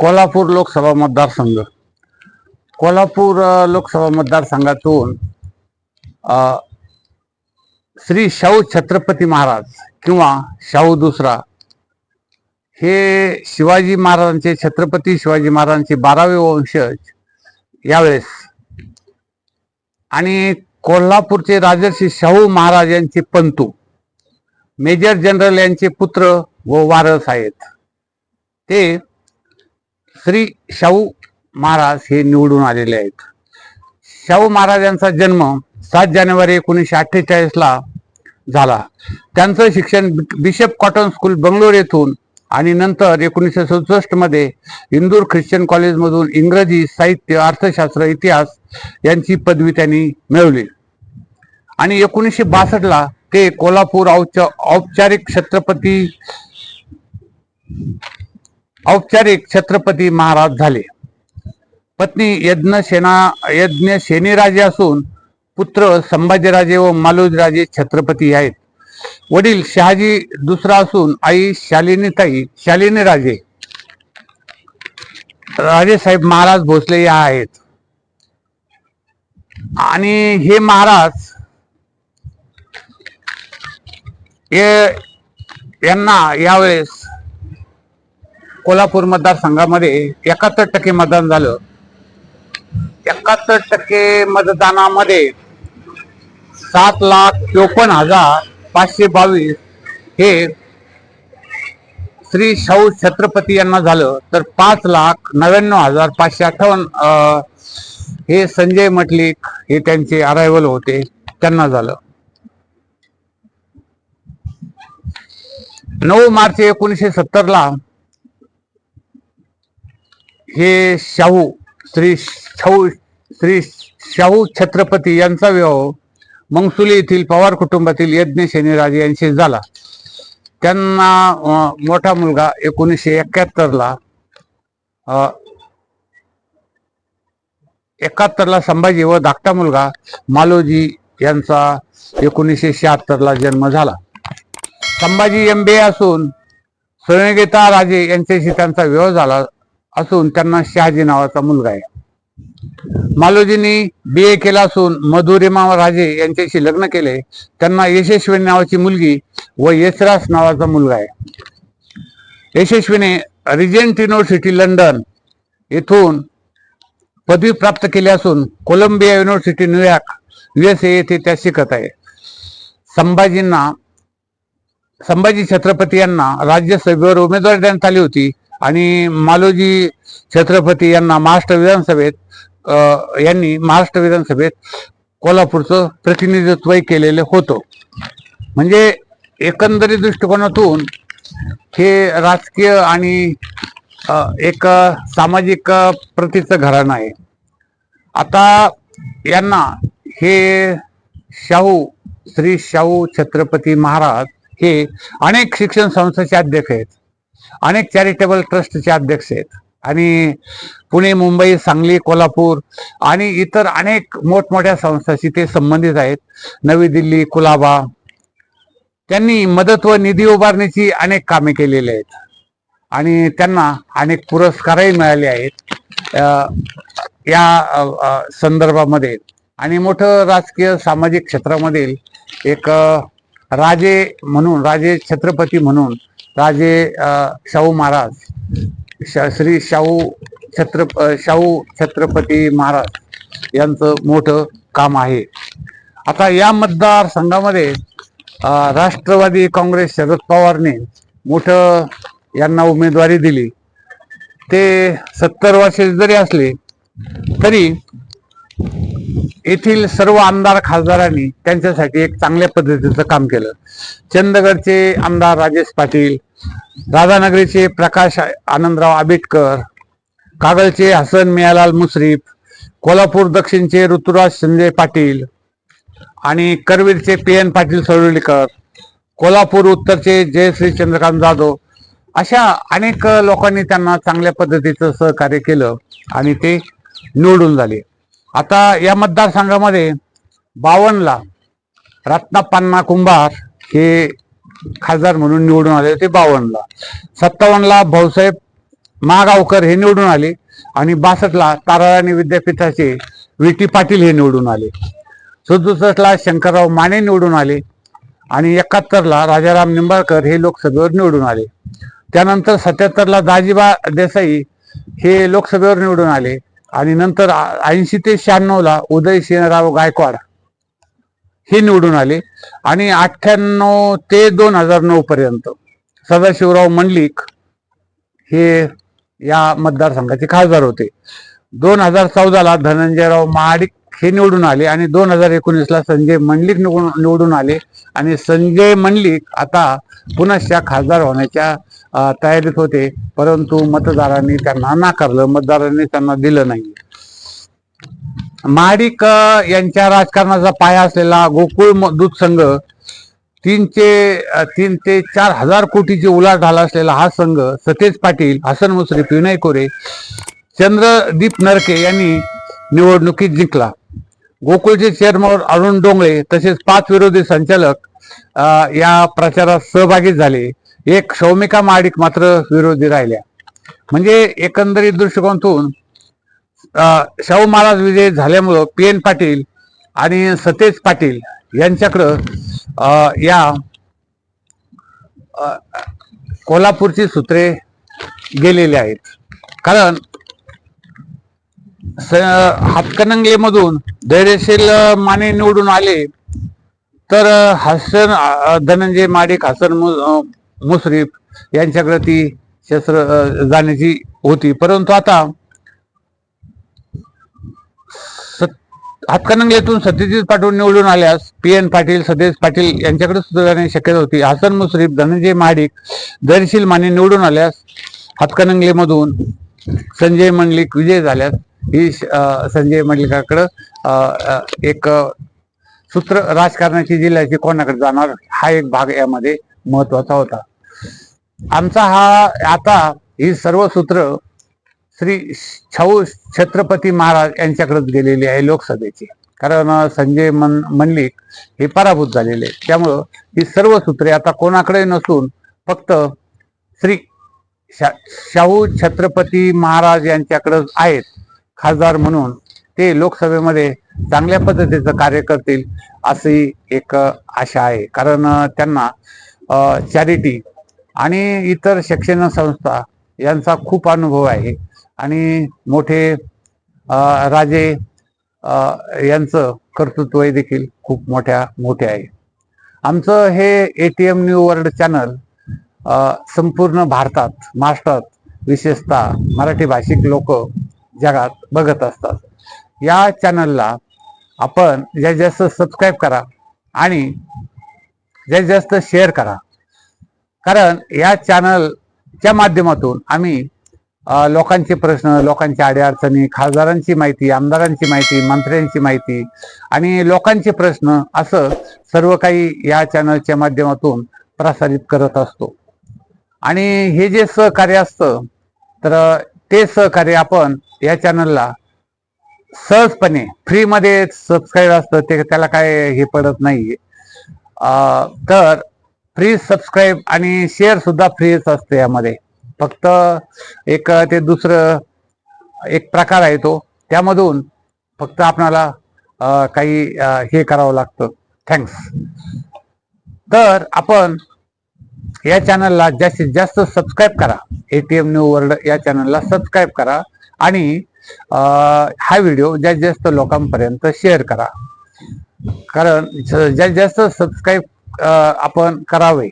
कोल्हापूर लोकसभा मतदारसंघ. कोल्हापूर लोकसभा मतदारसंघातून श्री शाहू छत्रपती महाराज किंवा शाहू दुसरा हे शिवाजी महाराजांचे छत्रपती शिवाजी महाराजांचे बारावे वंशज यावेळेस आणि कोल्हापूरचे राजर्षी शाहू महाराज यांचे पंतू मेजर जनरल यांचे पुत्र व वारस आहेत. ते श्री शाहू महाराज हे निवडून आलेले आहेत. शाहू महाराज यांचा जन्म सात जानेवारी एकोणीसशे अठ्ठेचाळीस ला झाला. त्यांचं शिक्षण बिशप कॉटन स्कूल बंगलोर येथून आणि नंतर एकोणीसशे सदुसष्टमध्ये इंदूर ख्रिश्चन कॉलेजमधून इंग्रजी साहित्य अर्थशास्त्र इतिहास यांची पदवी त्यांनी मिळवली. आणि एकोणीसशे बासष्टला ते कोल्हापूर औपचारिक छत्रपती औपचारिक छत्रपती महाराज झाले. पत्नी यज्ञ सेना यज्ञ सेनीराजे असून पुत्र संभाजीराजे व मालोजीराजे छत्रपती आहेत. वडील शहाजी दुसरा असून आई शालिनीताई शालिनी राजे राजेसाहेब महाराज भोसले या आहेत. आणि हे महाराज यांना यावेळेस कोल्हापूर मतदारसंघामध्ये एकाहत्तर टक्के मतदान झालं. एकाहत्तर टक्के मतदानामध्ये सात लाख चोपन्न हजार पाचशे बावीस हे श्री शाहू छत्रपती यांना झालं. तर पाच लाख नव्याण्णव हजार पाचशे अठ्ठावन्न अं, हे संजय मटलिक हे त्यांचे अरायवल होते. त्यांना झालं. नऊ मार्च एकोणीसशे सत्तरला हे शाहू श्री शाहू श्री शाहू छत्रपती यांचा विवाह मंगसुली येथील पवार कुटुंबातील यज्ञ राजे यांशी झाला. त्यांना मोठा मुलगा एकोणीसशे एकाहत्तर एकाहत्तरला संभाजी व धाकटा मुलगा मालोजी यांचा एकोणीसशे शहात्तरला जन्म झाला. संभाजी एम बी ए असून सोनेगीता राजे यांच्याशी त्यांचा विवाह झाला. असून त्यांना शहाजी नावाचा मुलगा आहे. मालोजींनी बी ए केला असून मधुरिमा राजे यांच्याशी लग्न केले. त्यांना यशस्वी नावाची मुलगी व यशराज नावाचा मुलगा आहे. यशस्वीने रिजेंट युनिव्हर्सिटी लंडन येथून पदवी प्राप्त केली असून कोलंबिया युनिव्हर्सिटी न्यूयॉर्क युएसए येथे त्या शिकत आहे. संभाजींना संभाजी छत्रपती यांना राज्यसभेवर उमेदवारी देण्यात आली होती. आणि मालोजी छत्रपती यांना महाराष्ट्र विधानसभेत यांनी महाराष्ट्र विधानसभेत कोल्हापूरचं प्रतिनिधित्व केलेलं होतं. म्हणजे एकंदरीत दृष्टिकोनातून हे राजकीय आणि एक सामाजिक प्रतीचं घराणं आहे. आता यांना हे शाहू श्री शाहू छत्रपती महाराज हे अनेक शिक्षण संस्थेचे अध्यक्ष आहेत. अनेक चॅरिटेबल ट्रस्टचे अध्यक्ष आहेत. आणि पुणे मुंबई सांगली कोल्हापूर आणि इतर अनेक मोठमोठ्या संस्थांशी ते संबंधित आहेत. नवी दिल्ली कुलाबा. त्यांनी मदत व निधी उभारणीची अनेक कामे केलेली आहेत. आणि त्यांना अनेक पुरस्कारही मिळाले आहेत. या संदर्भामध्ये. आणि मोठं राजकीय सामाजिक क्षेत्रामधील एक राजे म्हणून राजे छत्रपती म्हणून राजे शाहू महाराज श- श्री शाहू छत्र शाहू छत्रपती महाराज यांचं मोठं काम आहे. आता या मतदारसंघामध्ये राष्ट्रवादी काँग्रेस शरद पवारने मोठं यांना उमेदवारी दिली. ते सत्तर वर्षाचे जरी असले तरी येथील सर्व आमदार खासदारांनी त्यांच्यासाठी एक चांगल्या पद्धतीचं काम केलं. चंदगडचे आमदार राजेश पाटील राधानगरीचे प्रकाश आनंदराव आंबेडकर कागलचे हसन मियालाल मुश्रीफ कोल्हापूर दक्षिणचे ऋतुराज संजय पाटील आणि करवीरचे पी एन पाटील सरोलीकर कोल्हापूर उत्तरचे जयश्री चंद्रकांत जाधव अशा अनेक लोकांनी त्यांना चांगल्या पद्धतीचं सहकार्य केलं आणि ते निवडून झाले. आता या मतदारसंघामध्ये बावनला रत्नाप्पांना कुंभार हे खासदार म्हणून निवडून आले होते बावनला सत्तावन्नला भाऊसाहेब मागावकर हे निवडून आले आणि बासष्टला ताराराणी विद्यापीठाचे व्ही टी पाटील हे निवडून आले. सदुसष्टला शंकरराव माने निवडून आले आणि एकाहत्तरला राजाराम निंबाळकर हे लोकसभेवर निवडून आले. त्यानंतर सत्याहत्तरला दाजीबा देसाई हे लोकसभेवर निवडून आले. आणि नंतर ऐंशी ते शहाण्णवला उदय सिंहराव गायकवाड हे निवडून आले. आणि अठ्ठ्याण्णव ते दोन हजार नऊ पर्यंत सदाशिवराव मंडलिक हे या मतदारसंघाचे खासदार होते. दोन हजार चौदाला धनंजयराव महाडिक हे निवडून आले आणि दोन हजार एकोणीसला संजय मंडलिक निवडून निवडून आले. आणि संजय मंडलिक आता पुनश्च खासदार होण्याच्या तयारीत होते. परंतु मतदारांनी त्यांना नाकारलं. मतदारांनी त्यांना दिलं नाही. महाडिक यांच्या राजकारणाचा पाया असलेला गोकुळ म- दूध संघ तीनचे तीन ते चार हजार कोटीची झाला असलेला हा संघ सतेज पाटील हसन मुश्रीफ विनय कोरे चंद्रदीप नरके यांनी निवडणुकीत जिंकला. गोकुळचे चेअरमन अरुण डोंगळे तसेच पाच विरोधी संचालक या प्रचारात सहभागी झाले. एक सौमिका महाडिक मात्र विरोधी राहिल्या. म्हणजे एकंदरीत दृष्टिकोनातून शाहू महाराज विजय झाल्यामुळं पी एन पाटील आणि सतेज पाटील यांच्याकडं या कोल्हापूरची सूत्रे गेलेली आहेत. कारण हातकणंगलेमधून धैर्यशील माने निवडून आले तर हसन धनंजय माडिक हसन मुश्रीफ यांच्याकडे ती शस्त्र जाण्याची होती. परंतु आता हातकणंगलेतून सत्यजित पाटील निवडून आल्यास पी एन पाटील सतेज पाटील यांच्याकडे सुद्धा जाण्याची शक्यता होती. हसन मुश्रीफ धनंजय महाडिक धैर्यशील माने निवडून आल्यास हातकणंगलेमधून संजय मंडलिक विजय झाल्यास ही संजय मल्लिकाकडं एक सूत्र राजकारणाची जिल्ह्याची कोणाकडे जाणार हा एक भाग यामध्ये महत्त्वाचा होता. आमचा हा आता ही सर्व सूत्र श्री छाऊ छत्रपती महाराज यांच्याकडेच गेलेली आहे लोकसभेची. कारण संजय मन मल्लिक हे पराभूत झालेले आहेत. त्यामुळं ही सर्व सूत्रे आता कोणाकडे नसून फक्त श्री शा शाहू छत्रपती महाराज यांच्याकडे आहेत. खासदार म्हणून ते लोकसभेमध्ये चांगल्या पद्धतीचं कार्य करतील अशी एक आशा आहे. कारण त्यांना चॅरिटी आणि इतर शिक्षण संस्था यांचा खूप अनुभव आहे. आणि मोठे राजे यांचं कर्तृत्व देखील खूप मोठ्या मोठे आहे. आमचं हे A T M new world channel संपूर्ण भारतात महाराष्ट्रात विशेषतः मराठी भाषिक लोक जगात बघत असतात. या चॅनलला आपण जास्तीत जास्त सबस्क्राईब करा आणि जास्तीत जास्त शेअर करा. कारण या चॅनलच्या माध्यमातून आम्ही लोकांचे प्रश्न लोकांच्या अडीअडचणी खासदारांची माहिती आमदारांची माहिती मंत्र्यांची माहिती आणि लोकांचे प्रश्न असं सर्व काही या चॅनलच्या माध्यमातून प्रसारित करत असतो. आणि हे जे सहकार्य असतं तर ते सहकार्य आपण या चॅनलला सहजपणे फ्रीमध्ये सबस्क्राईब असतं ते त्याला काय हे पडत नाही तर फ्री सबस्क्राईब आणि शेअर सुद्धा फ्रीच असते यामध्ये. फक्त एक ते दुसरं एक प्रकार आहे तो. त्यामधून फक्त आपणाला काही हे करावं लागतं. थँक्स तर आपण या चॅनलला जास्तीत जास्त सबस्क्राईब करा. A T M new world या चॅनलला सबस्क्राईब करा आणि हा व्हिडिओ जास्तीत जास्त लोकांपर्यंत शेअर करा. कारण ज- जास्तीत जास्त सबस्क्राईब आपण करावे